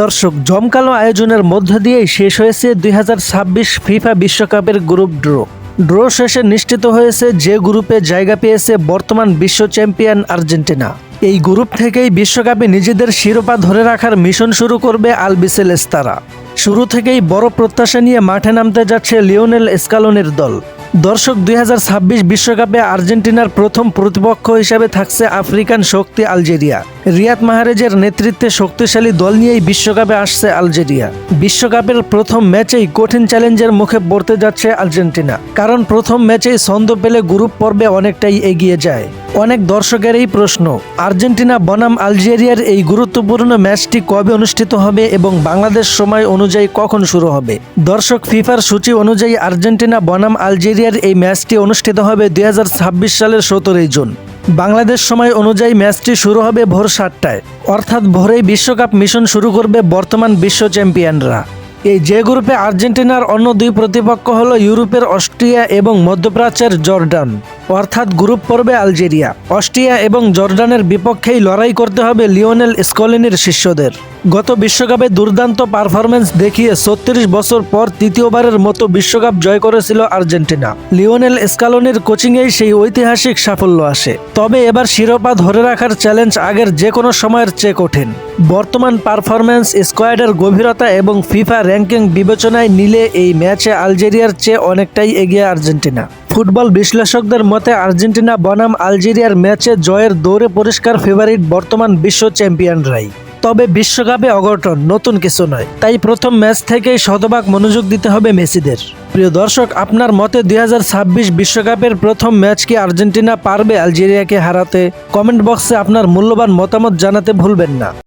দর্শক, জমকালো আয়োজনের মধ্য দিয়েই শেষ হয়েছে দুই ফিফা বিশ্বকাপের গ্রুপ ড্র। ড্র শেষে নিশ্চিত হয়েছে যে গ্রুপে জায়গা পেয়েছে বর্তমান বিশ্ব চ্যাম্পিয়ন আর্জেন্টিনা। এই গ্রুপ থেকেই বিশ্বকাপে নিজেদের শিরোপা ধরে রাখার মিশন শুরু করবে আলবিসেল এস্তারা শুরু থেকেই বড় প্রত্যাশা নিয়ে মাঠে নামতে যাচ্ছে লিওনেল স্কালোনের দল। দর্শক, দুই বিশ্বকাপে আর্জেন্টিনার প্রথম প্রতিপক্ষ হিসাবে থাকছে আফ্রিকান শক্তি আলজেরিয়া। রিয়াদ মাহারেজের নেতৃত্বে শক্তিশালী দল নিয়েই বিশ্বকাপে আসছে আলজেরিয়া। বিশ্বকাপের প্রথম ম্যাচেই কঠিন চ্যালেঞ্জের মুখে পড়তে যাচ্ছে আর্জেন্টিনা। কারণ প্রথম ম্যাচেই ছন্দ পেলে গ্রুপ পর্বে অনেকটাই এগিয়ে যায়। অনেক দর্শকের এই প্রশ্ন, আর্জেন্টিনা বনাম আলজেরিয়ার এই গুরুত্বপূর্ণ ম্যাচটি কবে অনুষ্ঠিত হবে এবং বাংলাদেশ সময় অনুযায়ী কখন শুরু হবে? দর্শক, ফিফার সূচি অনুযায়ী আর্জেন্টিনা বনাম আলজেরিয়ার এই ম্যাচটি অনুষ্ঠিত হবে দুই হাজার ছাব্বিশ সালের সতেরোই জুন। বাংলাদেশ সময় অনুযায়ী ম্যাচটি শুরু হবে ভোর সাতটায়। অর্থাৎ ভোরেই বিশ্বকাপ মিশন শুরু করবে বর্তমান বিশ্ব চ্যাম্পিয়নরা। এই যে গ্রুপে আর্জেন্টিনার অন্য দুই প্রতিপক্ষ হল ইউরোপের অস্ট্রিয়া এবং মধ্যপ্রাচ্যের জর্ডান। অর্থাৎ গ্রুপ পর্বে আলজেরিয়া অস্ট্রিয়া এবং জর্ডানের বিপক্ষেই লড়াই করতে হবে লিওনেল স্কলিনির শিষ্যদের। গত বিশ্বকাপে দুর্দান্ত পারফরমেন্স দেখিয়ে ছত্রিশ বছর পর তৃতীয়বারের মতো বিশ্বকাপ জয় করেছিল আর্জেন্টিনা। লিওনেল স্কালোনির কোচিংয়েই সেই ঐতিহাসিক সাফল্য আসে। তবে এবার শিরোপা ধরে রাখার চ্যালেঞ্জ আগের যে কোনো সময়ের চেয়ে কঠিন। বর্তমান পারফরমেন্স স্কোয়াডের গভীরতা এবং ফিফা র্যাঙ্কিং বিবেচনায় নিলে এই ম্যাচে আলজেরিয়ার চেয়ে অনেকটাই এগিয়ে আর্জেন্টিনা। ফুটবল বিশ্লেষকদের মতে, আর্জেন্টিনা বনাম আলজেরিয়ার ম্যাচে জয়ের দৌড়ে পরিষ্কার ফেভারিট বর্তমান বিশ্ব চ্যাম্পিয়নরাই। তবে বিশ্বকাপে অঘটন নতুন কিছু নয়। তাই প্রথম ম্যাচ থেকেই শতভাগ মনোযোগ দিতে হবে মেসিদের। প্রিয় দর্শক, আপনার মতে দুই বিশ্বকাপের প্রথম ম্যাচ কি আর্জেন্টিনা পারবে আলজেরিয়াকে হারাতে? কমেন্ট বক্সে আপনার মূল্যবান মতামত জানাতে ভুলবেন না।